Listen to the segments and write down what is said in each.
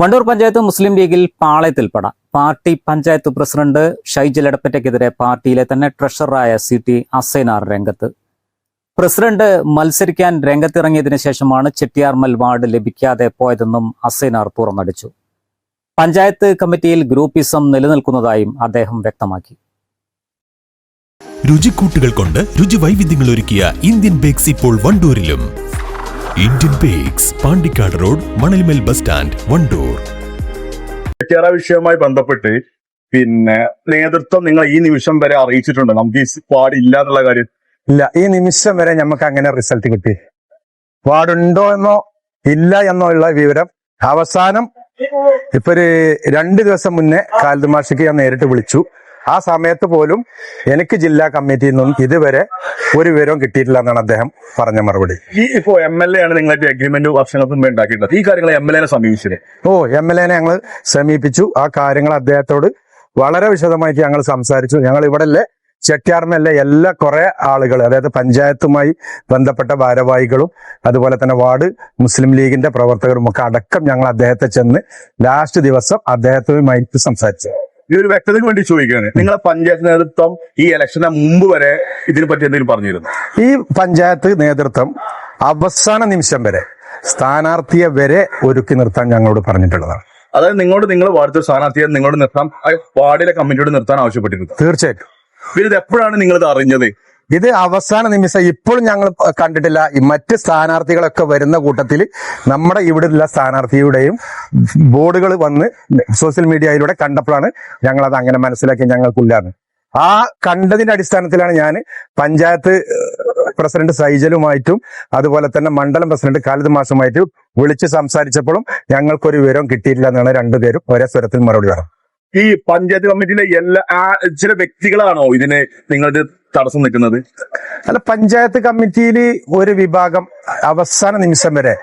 വണ്ടൂർ പഞ്ചായത്ത് മുസ്ലിം ലീഗിൽ പാളയത്തിൽപ്പെട. Party panchayat president Shaijal എടപ്പറ്റയ്ക്കെതിരെ പാർട്ടിയിലെ തന്നെ ട്രഷററായ സി ടി അസൈനാർ രംഗത്ത്. പ്രസിഡന്റ് മത്സരിക്കാൻ രംഗത്തിറങ്ങിയതിനു ശേഷമാണ് ചെട്ടിയാർമൽ വാർഡ് ലഭിക്കാതെ പോയതെന്നും അസൈനാർ തുറന്നടിച്ചു. പഞ്ചായത്ത് കമ്മിറ്റിയിൽ ഗ്രൂപ്പിസം നിലനിൽക്കുന്നതായും അദ്ദേഹം വ്യക്തമാക്കി. രുചിക്കൂട്ടുകൾ കൊണ്ട് രുചി വൈവിധ്യങ്ങൾ ഒരുക്കിയ ഇന്ത്യൻ ബേക്സ് ഇപ്പോൾ വണ്ടൂരിലും Indian bakes Pandikkad road Manalmel bus stand Wandoor Kerala വിഷയവുമായി ബന്ധപ്പെട്ട് പിന്നെ നേതൃത്വം നിങ്ങൾ ഈ നിമിഷം വരെ അറിയിച്ചിട്ടുണ്ട്. നമുക്ക് ഈ പാടില്ല എന്നുള്ള കാര്യം. ഇല്ല ഈ നിമിഷം വരെ നമുക്ക് അങ്ങനെ റിസൾട്ട് കിട്ടി. വാർഡുണ്ടോ എന്നോ ഇല്ല എന്നോ ഉള്ള വിവരം അവസാനം ഇപ്പൊ ഒരു രണ്ട് ദിവസം മുന്നേ കാലിദ് മാഷിക്ക് ഞാൻ നേരിട്ട് വിളിച്ചു. ആ സമയത്ത് പോലും എനിക്ക് ജില്ലാ കമ്മിറ്റിയിൽ നിന്നും ഇതുവരെ ഒരു വിവരവും കിട്ടിയിട്ടില്ല എന്നാണ് അദ്ദേഹം പറഞ്ഞ മറുപടി. ഈ ഇപ്പോ എം എൽ എ ആണ് നിങ്ങളായിട്ട് അഗ്രിമെന്റ് വർഷങ്ങൾക്ക് മുമ്പ് ഉണ്ടാക്കിയിട്ടുള്ളത്. ഈ കാര്യങ്ങൾ എം എൽ എനെ സമീപിച്ചത് ഓ എം എൽ എനെ ഞങ്ങൾ സമീപിച്ചു. ആ കാര്യങ്ങൾ അദ്ദേഹത്തോട് വളരെ വിശദമായിട്ട് ഞങ്ങൾ സംസാരിച്ചു. ഞങ്ങൾ ഇവിടെല്ലേ ചെട്ടിയാർമല്ല എല്ലാ കുറെ ആളുകൾ അതായത് പഞ്ചായത്തുമായി ബന്ധപ്പെട്ട ഭാരവാഹികളും അതുപോലെ തന്നെ വാർഡ് മുസ്ലിം ലീഗിന്റെ പ്രവർത്തകരും ഒക്കെ അടക്കം ഞങ്ങൾ അദ്ദേഹത്തെ ചെന്ന് ലാസ്റ്റ് ദിവസം അദ്ദേഹത്തുമായിട്ട് സംസാരിച്ചു. ഈ ഒരു വ്യക്തതയ്ക്ക് വേണ്ടി ചോദിക്കുകയാണ്. നിങ്ങളെ പഞ്ചായത്ത് നേതൃത്വം ഈ ഇലക്ഷന് മുമ്പ് വരെ ഇതിനെ പറ്റി എന്തെങ്കിലും പറഞ്ഞിരുന്നു? ഈ പഞ്ചായത്ത് നേതൃത്വം അവസാന നിമിഷം വരെ സ്ഥാനാർത്ഥിയെ വരെ ഒരുക്കി നിർത്താൻ ഞങ്ങളോട് പറഞ്ഞിട്ടുള്ളതാണ്. അതായത് നിങ്ങളോട് നിങ്ങൾ വാർത്ത സ്ഥാനാർത്ഥിയെ നിങ്ങളോട് നിർത്താൻ ആ വാർഡിലെ കമ്മിറ്റിയോട് നിർത്താൻ ആവശ്യപ്പെട്ടിരുന്നു. തീർച്ചയായിട്ടും. പിന്നെ ഇത് എപ്പോഴാണ് നിങ്ങൾ ഇത് അറിഞ്ഞത്? ഇത് അവസാന നിമിഷം ഇപ്പോഴും ഞങ്ങൾ കണ്ടിട്ടില്ല. മറ്റ് സ്ഥാനാർത്ഥികളൊക്കെ വരുന്ന കൂട്ടത്തിൽ നമ്മുടെ ഇവിടെയുള്ള സ്ഥാനാർത്ഥിയുടെയും ബോർഡുകൾ വന്ന് സോഷ്യൽ മീഡിയയിലൂടെ കണ്ടപ്പോഴാണ് ഞങ്ങൾ അത് അങ്ങനെ മനസ്സിലാക്കി ഞങ്ങൾക്കില്ലാന്ന് ആ കണ്ടതിന്റെ അടിസ്ഥാനത്തിലാണ് ഞാൻ പഞ്ചായത്ത് പ്രസിഡന്റ് സൈജലുമായിട്ടും അതുപോലെ തന്നെ മണ്ഡലം പ്രസിഡന്റ് ഖാലിദ് മാഷുമായിട്ട് വിളിച്ച് സംസാരിച്ചപ്പോഴും ഞങ്ങൾക്കൊരു വിവരം കിട്ടിയില്ല എന്നാണ് രണ്ടുപേരും ഒരേ സ്വരത്തിൽ മറുപടി പറഞ്ഞു. ഈ പഞ്ചായത്ത് കമ്മിറ്റിയിലെ എല്ലാ ചില വ്യക്തികളാണോ ഇതിനെ നിങ്ങളുടെ തടസ്സം നിൽക്കുന്നത്? അല്ല പഞ്ചായത്ത് കമ്മിറ്റിയിൽ ഒരു വിഭാഗം അവസാന നിമിഷം വരെ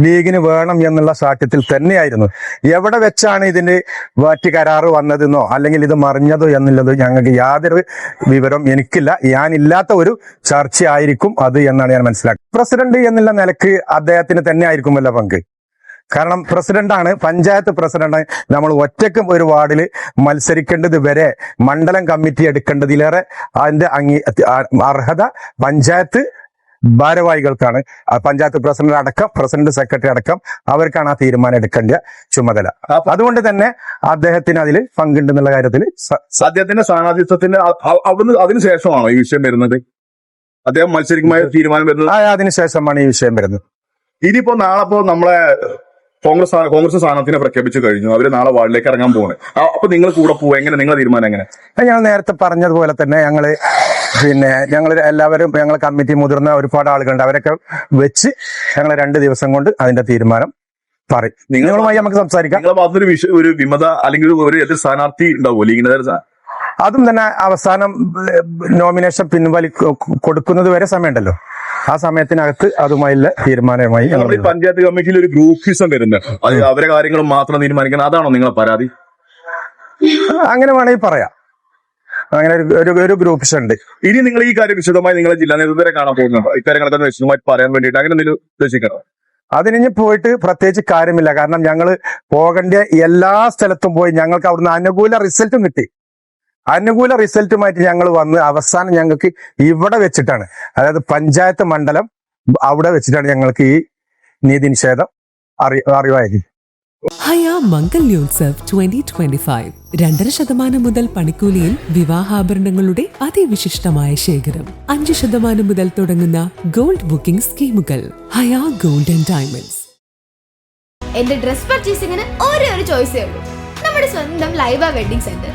ലീഗിന് വേണം എന്നുള്ള സാഠ്യത്തിൽ തന്നെയായിരുന്നു. എവിടെ വെച്ചാണ് ഇതിന് വാറ്റ് കരാറ് വന്നതെന്നോ അല്ലെങ്കിൽ ഇത് മറിഞ്ഞതോ എന്നുള്ളത് ഞങ്ങൾക്ക് യാതൊരു വിവരം എനിക്കില്ല. ഞാനില്ലാത്ത ഒരു ചർച്ചയായിരിക്കും അത് എന്നാണ് ഞാൻ മനസ്സിലാക്കുന്നത്. പ്രസിഡന്റ് എന്നുള്ള നിലയ്ക്ക് അദ്ദേഹത്തിന് തന്നെ ആയിരിക്കുമല്ലോ പങ്ക്. കാരണം പ്രസിഡന്റാണ് പഞ്ചായത്ത് പ്രസിഡന്റ് നമ്മൾ ഒറ്റക്കും ഒരു വാർഡിൽ മത്സരിക്കേണ്ടത് വരെ മണ്ഡലം കമ്മിറ്റി എടുക്കേണ്ടതിലേറെ അതിന്റെ അംഗീ അർഹത പഞ്ചായത്ത് ഭാരവാഹികൾക്കാണ്. പഞ്ചായത്ത് പ്രസിഡന്റ് അടക്കം പ്രസിഡന്റ് സെക്രട്ടറി അടക്കം അവർക്കാണ് ആ തീരുമാനം എടുക്കേണ്ട ചുമതല. അതുകൊണ്ട് തന്നെ അദ്ദേഹത്തിന് അതിൽ പങ്കുണ്ടെന്നുള്ള കാര്യത്തിൽ സ- സ- അദ്ദേഹത്തിന്റെ അ- അവിടുന്ന് അതിനുശേഷമാണോ ഈ വിഷയം വരുന്നത്? അദ്ദേഹം മത്സരിക്കുമായ തീരുമാനം വരുന്നത്? അതിനുശേഷമാണ് ഈ വിഷയം വരുന്നത്. ഇനിയിപ്പോ നാളെ ഇപ്പോ നമ്മളെ കോൺഗ്രസ് കോൺഗ്രസ് സ്ഥാനാർത്ഥിനെ പ്രഖ്യാപിച്ചു കഴിഞ്ഞു. അവർ നാളെ വാർഡിലേക്ക് ഇറങ്ങാൻ പോകുന്നത് അപ്പൊ നിങ്ങൾ കൂടെ പോവുക എങ്ങനെ? നിങ്ങളെ തീരുമാനം എങ്ങനെ? ഞങ്ങൾ ഞാൻ നേരത്തെ പറഞ്ഞതുപോലെ തന്നെ ഞങ്ങൾ പിന്നെ ഞങ്ങൾ എല്ലാവരും ഞങ്ങൾ കമ്മിറ്റി മുതിർന്ന ഒരുപാട് ആളുകളുണ്ട്. അവരൊക്കെ വെച്ച് ഞങ്ങൾ രണ്ട് ദിവസം കൊണ്ട് അതിന്റെ തീരുമാനം പറയും. നിങ്ങളുമായി നമുക്ക് സംസാരിക്കാം. നിങ്ങളുടെ ഭാഗത്തൊരു വിഷ ഒരു വിമത അല്ലെങ്കിൽ ഒരു എതിർ സ്ഥാനാർത്ഥി ഉണ്ടാവുമോ? ലീഗിന്റെ അതും തന്നെ അവസാനം നോമിനേഷൻ പിൻവലി കൊടുക്കുന്നത് വരെ സമയമുണ്ടല്ലോ. ആ സമയത്തിനകത്ത് അതുമായുള്ള തീരുമാനമായി ഞങ്ങൾ നമ്മുടെ ഈ പഞ്ചായത്ത് കമ്മിറ്റിയിൽ ഒരു ഗ്രൂപ്പിസം വരുന്നുണ്ട് അത് അവരെ കാര്യങ്ങൾ മാത്രം തീരുമാനിക്കണം. അതാണോ നിങ്ങളെ പരാതി? അങ്ങനെ വേണമെങ്കിൽ പറയാം. അങ്ങനെ ഒരു- ഒരു ഗ്രൂപ്പ്സ് ഉണ്ട്. ഇനി നിങ്ങൾ ഈ കാര്യം വിശദമായി നിങ്ങളെ ജില്ലാ നേതൃത്വരെ കാണാൻ പോകുന്നുണ്ടോ? ഇക്കാര്യങ്ങളൊക്കെ വിശദമായി പറയാൻ വേണ്ടിയിട്ട് അങ്ങനെ എന്തെങ്കിലും ഉദ്ദേശിക്കണം? അതിനിഞ്ഞ് പോയിട്ട് പ്രത്യേകിച്ച് കാര്യമില്ല. കാരണം ഞങ്ങൾ പോകേണ്ട എല്ലാ സ്ഥലത്തും പോയി ഞങ്ങൾക്ക് അവിടുന്ന് അനുകൂല റിസൾട്ടും കിട്ടി. അനുകൂല റിസൾട്ടുമായിട്ട് ഞങ്ങൾ വന്ന് അവസാനം ഞങ്ങൾക്ക് ഇവിടെ വെച്ചിട്ടാണ്. അതായത് പഞ്ചായത്ത് മണ്ഡലം അവിടെ വെച്ചിട്ടാണ് ഞങ്ങൾക്ക് ഈ നീതി നിഷേധം അറി അറിവായത്. Haya Mangalyotsav twenty twenty five രണ്ടര ശതമാനം മുതൽ പണിക്കൂലിയിൽ വിവാഹാഭരണങ്ങളുടെ അതിവിശിഷ്ടമായ ശേഖരം. അഞ്ച് ശതമാനം മുതൽ തുടങ്ങുന്ന ഗോൾഡ് ബുക്കിംഗ് സ്കീമുകൾ. Haya gold and diamonds. എന്റെ ഡ്രസ് പർച്ചേസിംഗിന് ഒരേ ഒരു ചോയ്സേ ഉള്ളൂ. നമ്മുടെ സ്വന്തം Laiba wedding centre.